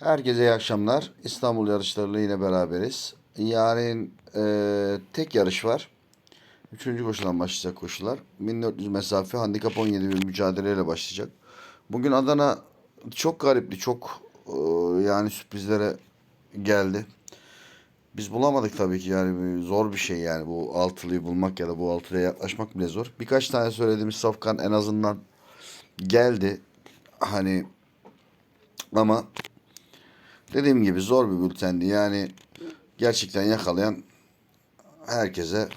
Herkese iyi akşamlar. İstanbul yarışlarıyla yine beraberiz. Yarın e, tek yarış var. Üçüncü koşudan başlayacak koşular. 1400 mesafe handikap 17 bir mücadeleyle başlayacak. Bugün Adana çok garipti. Çok e, yani sürprizlere geldi. Biz bulamadık tabii ki yani zor bir şey yani bu altılıyı bulmak ya da bu altılıya yaklaşmak bile zor. Birkaç tane söylediğimiz safkan en azından geldi. Hani ama dediğim gibi zor bir bültendi. Yani gerçekten yakalayan herkese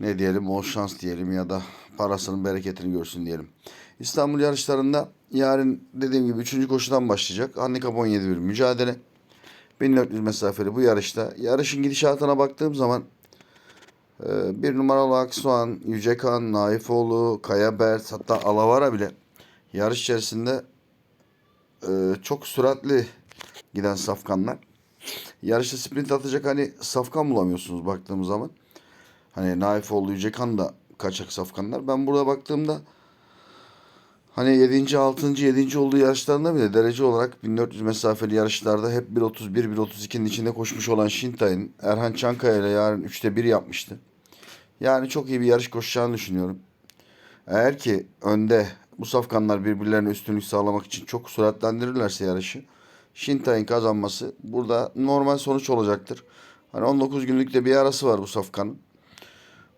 ne diyelim o şans diyelim ya da parasının bereketini görsün diyelim. İstanbul yarışlarında yarın dediğim gibi 3. koşudan başlayacak. Handikap 17 bir mücadele. 1400 mesafeli bu yarışta. Yarışın gidişatına baktığım zaman e, bir numaralı Aksoğan, Yücekan, Naifoğlu, Kaya Bert hatta Alavara bile yarış içerisinde e, çok süratli giden safkanlar. Yarışta sprint atacak hani safkan bulamıyorsunuz baktığımız zaman. Hani Naifoğlu, Yücekan da kaçak safkanlar. Ben burada baktığımda hani 7. 6. 7. olduğu yarışlarında bile derece olarak 1400 mesafeli yarışlarda hep 1.31 1.32'nin içinde koşmuş olan Şintay'ın Erhan Çankaya ile yarın 3'te 1 yapmıştı. Yani çok iyi bir yarış koşacağını düşünüyorum. Eğer ki önde bu safkanlar birbirlerine üstünlük sağlamak için çok süratlendirirlerse yarışı Şintay'ın kazanması burada normal sonuç olacaktır. Hani 19 günlükte bir arası var bu safkanın.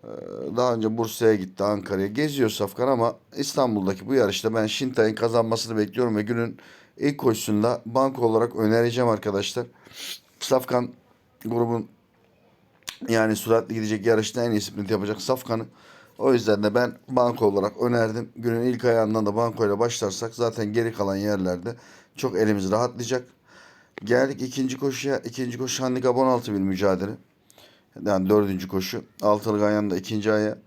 Ee, Daha önce Bursa'ya gitti, Ankara'ya geziyor Safkan ama İstanbul'daki bu yarışta ben Şintay'ın kazanmasını bekliyorum ve günün ilk koşusunda banko olarak önereceğim arkadaşlar. Safkan grubun yani süratli gidecek yarışta en iyi sprint yapacak Safkan'ı. O yüzden de ben banko olarak önerdim. Günün ilk ayağından da bankoyla başlarsak zaten geri kalan yerlerde çok elimiz rahatlayacak. Geldik ikinci koşuya. İkinci koşu handikap 16 bir mücadele. Yani dördüncü koşu. Altılı Ganyan'da ikinci aya.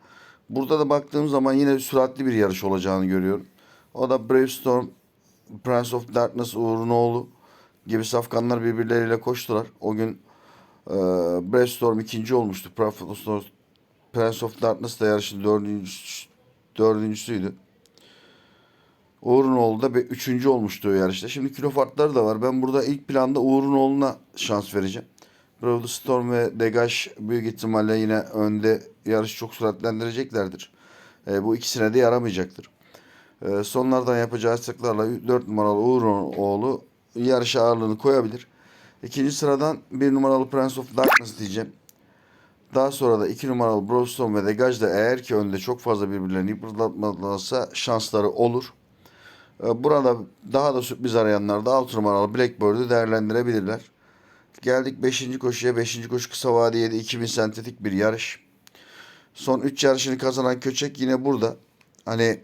Burada da baktığım zaman yine süratli bir yarış olacağını görüyorum. O da Brave Storm, Prince of Darkness, Uğur'un oğlu gibi safkanlar birbirleriyle koştular. O gün e, Brave Storm ikinci olmuştu. Prince of Darkness da yarışın dördüncü, dördüncüsüydü. Uğur'un oğlu da be- üçüncü olmuştu o yarışta. Şimdi kilo farkları da var. Ben burada ilk planda Uğur'un oğluna şans vereceğim. Brave Storm ve Degaj büyük ihtimalle yine önde yarışı çok süratlendireceklerdir. E, bu ikisine de yaramayacaktır. E, sonlardan yapacağı sıklarla 4 numaralı Uğur'un oğlu yarışa ağırlığını koyabilir. İkinci sıradan 1 numaralı Prince of Darkness diyeceğim. Daha sonra da 2 numaralı Broston ve Degaj da eğer ki önde çok fazla birbirlerini yıpratmazlarsa şansları olur. E, Burada daha da sürpriz arayanlar da 6 numaralı Blackbird'ü değerlendirebilirler. Geldik 5. koşuya. 5. koşu kısa vadiyede 2000 sentetik bir yarış. Son 3 yarışını kazanan Köçek yine burada. Hani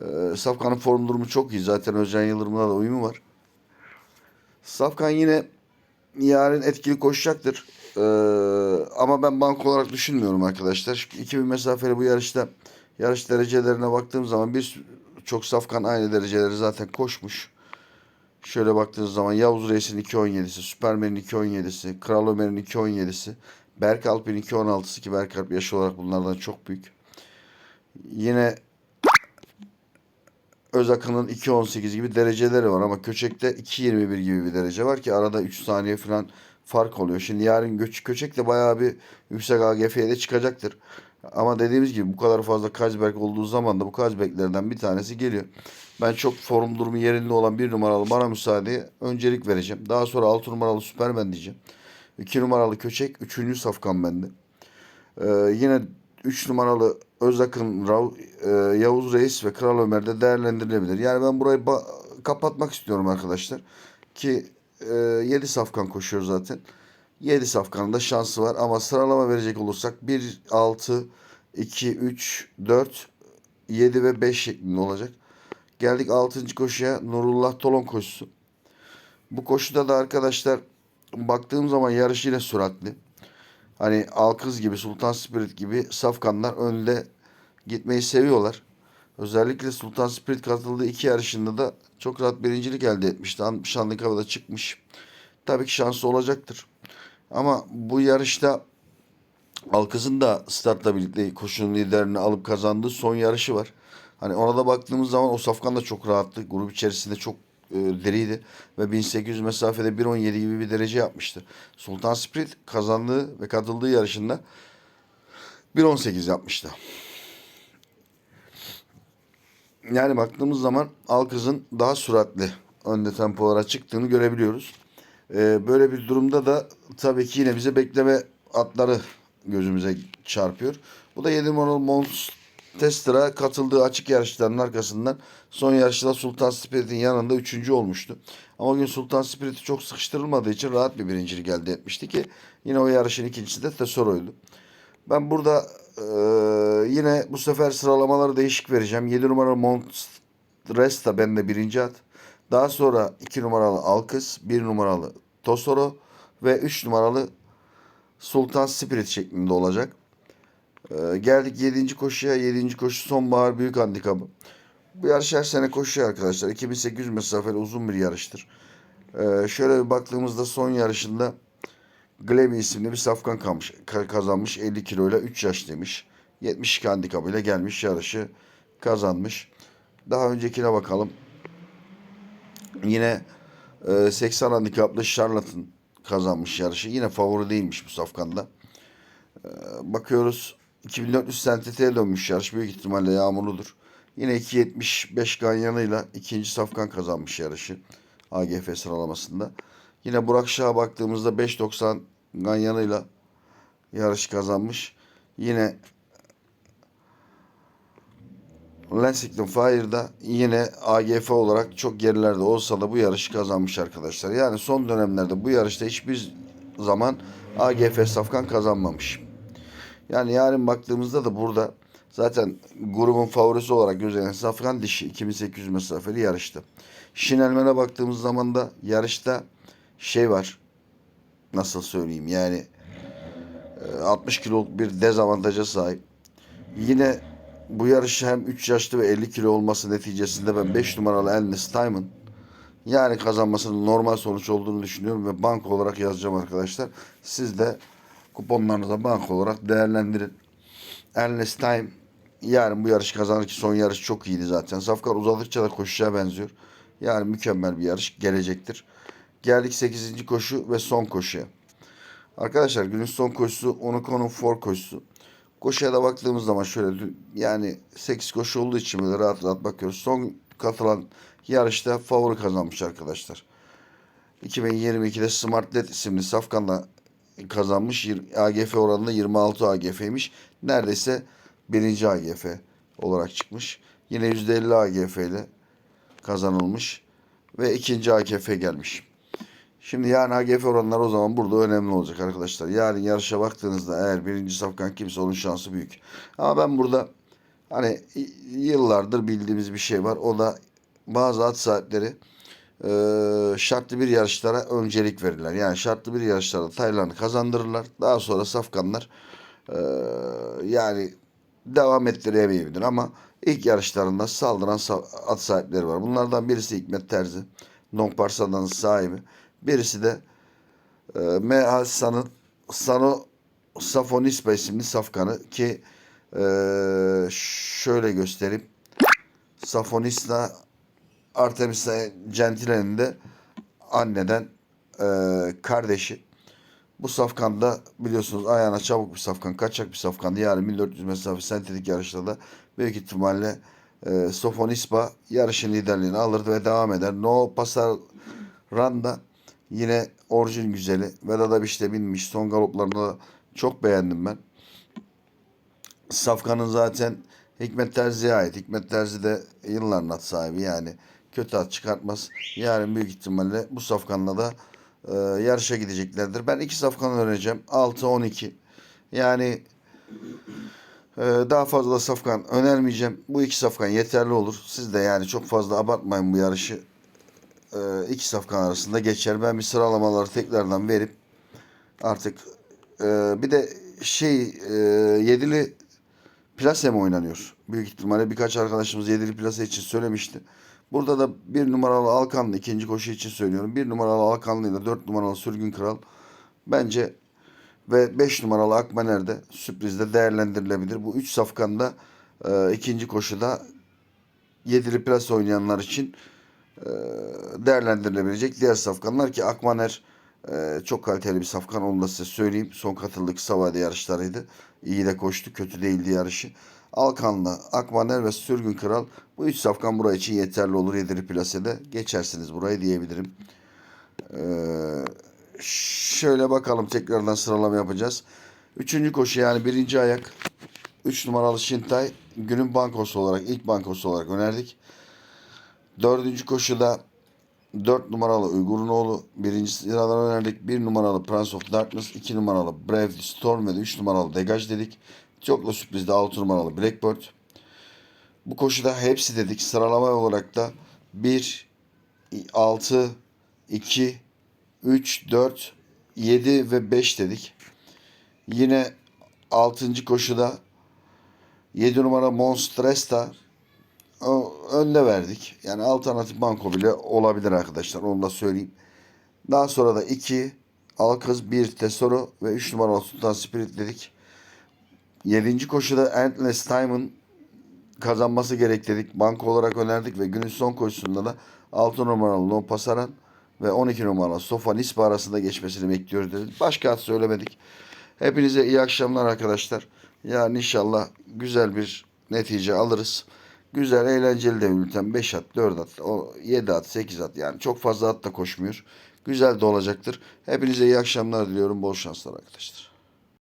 e, Safkan'ın form durumu çok iyi. Zaten Özcan Yıldırım'la da uyumu var. Safkan yine yarın etkili koşacaktır. E, ama ben bank olarak düşünmüyorum arkadaşlar. Çünkü 2000 mesafeli bu yarışta yarış derecelerine baktığım zaman bir çok Safkan aynı dereceleri zaten koşmuş. Şöyle baktığınız zaman Yavuz Reis'in 2.17'si, Süpermen'in 2.17'si, Kral Ömer'in 2.17'si, Berk Alp'in 2.16'sı ki Berk Alp yaş olarak bunlardan çok büyük. Yine Özakın'ın 2.18 gibi dereceleri var ama Köçek'te 2.21 gibi bir derece var ki arada 3 saniye falan fark oluyor. Şimdi yarın Köçek de bayağı bir yüksek AGF'ye de çıkacaktır. Ama dediğimiz gibi bu kadar fazla Kazberg olduğu zaman da bu Kazberglerden bir tanesi geliyor. Ben çok form durumu yerinde olan bir numaralı bana müsaadeye öncelik vereceğim. Daha sonra 6 numaralı Süpermen diyeceğim. 2 numaralı Köçek, 3. Safkan bende. Ee, yine 3 numaralı Özakın, Rav, e, Yavuz Reis ve Kral Ömer de değerlendirilebilir. Yani ben burayı kapatmak istiyorum arkadaşlar. Ki e, 7 safkan koşuyor zaten. 7 safkanın da şansı var ama sıralama verecek olursak 1, 6, 2, 3, 4, 7 ve 5 şeklinde olacak. Geldik 6. koşuya Nurullah Tolon koşusu. Bu koşuda da arkadaşlar baktığım zaman yarış yine süratli. Hani Alkız gibi, Sultan Spirit gibi safkanlar önde gitmeyi seviyorlar. Özellikle Sultan Spirit katıldığı iki yarışında da çok rahat birincilik elde etmişti. Şanlıurfa'da çıkmış. Tabii ki şansı olacaktır. Ama bu yarışta Alkız'ın da startla birlikte koşunun liderini alıp kazandığı son yarışı var. Hani ona da baktığımız zaman o safkan da çok rahattı. Grup içerisinde çok e, diriydi. Ve 1800 mesafede 1.17 gibi bir derece yapmıştı. Sultan Spirit kazandığı ve katıldığı yarışında 1.18 yapmıştı. Yani baktığımız zaman Alkız'ın daha süratli önde tempolara çıktığını görebiliyoruz. Ee, böyle bir durumda da tabii ki yine bize bekleme atları gözümüze çarpıyor. Bu da 7 numaralı Monstester'a katıldığı açık yarışların arkasından son yarışta Sultan Spirit'in yanında 3. olmuştu. Ama bugün Sultan Spirit'i çok sıkıştırılmadığı için rahat bir birincilik elde etmişti ki yine o yarışın ikincisi de Tesoro'ydu. Ben burada e, yine bu sefer sıralamaları değişik vereceğim. 7 numaralı Montresta bende birinci at. Daha sonra 2 numaralı Alkız, 1 numaralı Tosoro ve 3 numaralı Sultan Spirit şeklinde olacak. E, geldik 7. koşuya. 7. koşu sonbahar büyük handikabı. Bu yarış her sene koşuyor arkadaşlar. 2800 mesafeli uzun bir yarıştır. E, şöyle bir baktığımızda son yarışında Glemi isimli bir safkan kalmış, ka- kazanmış 50 kiloyla 3 yaş demiş. 72 handikapıyla gelmiş yarışı kazanmış. Daha öncekine bakalım. Yine e, 80 handikaplı Charlatan kazanmış yarışı. Yine favori değilmiş bu safkanda. E, bakıyoruz 2400 sentetiğe dönmüş yarış. Büyük ihtimalle yağmurludur. Yine 2.75 ganyanıyla ikinci safkan kazanmış yarışı. AGF sıralamasında. Yine Burak Şah'a baktığımızda 5.90 ganyanıyla yarış kazanmış. Yine Lensington Fire'da yine AGF olarak çok gerilerde olsa da bu yarışı kazanmış arkadaşlar. Yani son dönemlerde bu yarışta hiçbir zaman AGF Safkan kazanmamış. Yani yarın baktığımızda da burada zaten grubun favorisi olarak gözlenen Safkan dişi 2800 mesafeli yarıştı. Şinelmen'e baktığımız zaman da yarışta şey var. Nasıl söyleyeyim yani e, 60 kiloluk bir dezavantaja sahip. Yine bu yarış hem 3 yaşlı ve 50 kilo olması neticesinde ben 5 numaralı Ernest Timon yani kazanmasının normal sonuç olduğunu düşünüyorum ve bank olarak yazacağım arkadaşlar. Siz de kuponlarınıza bank olarak değerlendirin. Ernest Time yarın bu yarış kazanır ki son yarış çok iyiydi zaten. Safkan uzadıkça da koşacağı benziyor. Yani mükemmel bir yarış gelecektir. Geldik 8. koşu ve son koşuya. Arkadaşlar günün son koşusu Onuko'nun for koşusu. Koşuya da baktığımız zaman şöyle yani 8 koşu olduğu için böyle rahat rahat bakıyoruz. Son katılan yarışta favori kazanmış arkadaşlar. 2022'de Smart Led isimli Safkan'la kazanmış. AGF oranında 26 AGF'ymiş. Neredeyse birinci AGF olarak çıkmış. Yine %50 AGF ile kazanılmış. Ve ikinci AGF gelmiş. Şimdi yani AGF oranları o zaman burada önemli olacak arkadaşlar. Yarın yarışa baktığınızda eğer birinci safkan kimse onun şansı büyük. Ama ben burada hani yıllardır bildiğimiz bir şey var. O da bazı at sahipleri e, şartlı bir yarışlara öncelik verirler. Yani şartlı bir yarışlarda taylarını kazandırırlar. Daha sonra safkanlar e, yani devam ettiremeyebilir ama ilk yarışlarında saldıran at sahipleri var. Bunlardan birisi Hikmet Terzi. Nong sahibi. Birisi de e, MH San'ın Sano Safonispa isimli safkanı ki e, şöyle göstereyim. Safonista Artemisa Gentile'nin de anneden e, kardeşi. Bu safkanda biliyorsunuz ayağına çabuk bir safkan, kaçak bir safkandı. Yani 1400 mesafe sentetik yarışta da büyük ihtimalle e, Sofonispa yarışın liderliğini alırdı ve devam eder. No Pasar Randa Yine orijin güzeli. Vedat Abiş'te binmiş. Son galoplarını da çok beğendim ben. Safkan'ın zaten Hikmet Terzi'ye ait. Hikmet Terzi de yılların at sahibi yani. Kötü at çıkartmaz. Yarın büyük ihtimalle bu Safkan'la da e, yarışa gideceklerdir. Ben iki Safkan önereceğim. 6-12. Yani e, daha fazla Safkan önermeyeceğim. Bu iki Safkan yeterli olur. Siz de yani çok fazla abartmayın bu yarışı e, iki safkan arasında geçer. Ben bir sıralamaları tekrardan verip artık e, bir de şey e, yedili plase mi oynanıyor? Büyük ihtimalle birkaç arkadaşımız yedili plase için söylemişti. Burada da bir numaralı Alkanlı ikinci koşu için söylüyorum. Bir numaralı Alkanlı ile dört numaralı Sürgün Kral bence ve beş numaralı Akmaner de sürprizde değerlendirilebilir. Bu üç safkanda e, ikinci koşuda yedili plase oynayanlar için değerlendirilebilecek diğer safkanlar ki Akmaner e, çok kaliteli bir safkan onu da size söyleyeyim. Son katıldığı kısa vade yarışlarıydı. İyi de koştu. Kötü değildi yarışı. Alkanlı, Akmaner ve Sürgün Kral bu üç safkan buraya için yeterli olur. Yediri plasede geçersiniz burayı diyebilirim. Ee, şöyle bakalım tekrardan sıralama yapacağız. Üçüncü koşu yani birinci ayak 3 numaralı Şintay günün bankosu olarak ilk bankosu olarak önerdik. Dördüncü koşuda 4 numaralı Uygur'un oğlu birinci sıradan önerdik. 1 numaralı Prince of Darkness, 2 numaralı Brave Storm ve 3 numaralı Degaj dedik. Çok da sürprizde 6 numaralı Blackbird. Bu koşuda hepsi dedik. Sıralama olarak da 1, 6, 2, 3, 4, 7 ve 5 dedik. Yine 6. koşuda 7 numara Monstresta önde verdik. Yani alternatif banko bile olabilir arkadaşlar. Onu da söyleyeyim. Daha sonra da 2 Alkız, 1 Tesoro ve 3 numaralı Sultan Spirit dedik. 7. koşuda Endless Time'ın kazanması gerek dedik. Banko olarak önerdik ve günün son koşusunda da 6 numaralı No Pasaran ve 12 numaralı Sofa Nispa arasında geçmesini bekliyoruz dedik. Başka ad söylemedik. Hepinize iyi akşamlar arkadaşlar. Yani inşallah güzel bir netice alırız. Güzel, eğlenceli de bülten. 5 at, 4 at, o 7 at, 8 at. Yani çok fazla at da koşmuyor. Güzel de olacaktır. Hepinize iyi akşamlar diliyorum. Bol şanslar arkadaşlar.